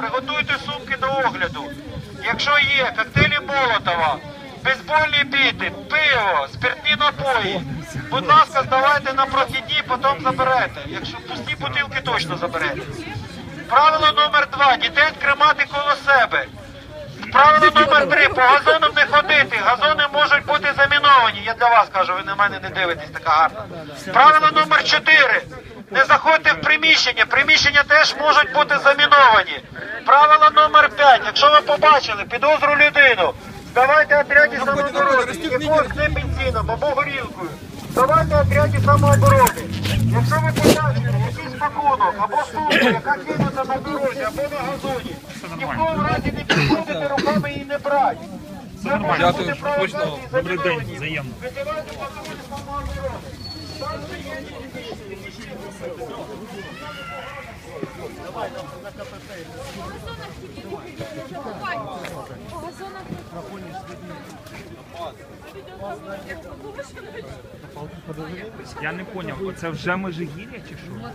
Приготуйте сумки до огляду. Якщо є коктейлі Молотова, бейсбольні біти, пиво, спиртні напої, будь ласка, здавайте на прохідні, потім заберете. Якщо пусті бутилки точно заберете. Правило номер два. Дітей тримати коло себе. Правило номер три. По газонам не ходити. Газони можуть бути заміновані. Я для вас кажу, ви на мене не дивитесь така гарна. Правило номер чотири. Не заходьте в приміщення. Приміщення теж можуть бути заміновані. Правило номер п'ять. Якщо ви побачили підозру людину, здавайте отряді самооборони. Якогось не бензином або горілкою. Здавайте отряді самооборони. Якщо ви побачили якийсь пакунок або сумку, яка кинута на дорозі або на газоні, ні в кому разі не підходите руками і не брати. Це може Дякую, бути провокації точно. Добрий Там же є Я не поняв, це вже Межигір'я чи що?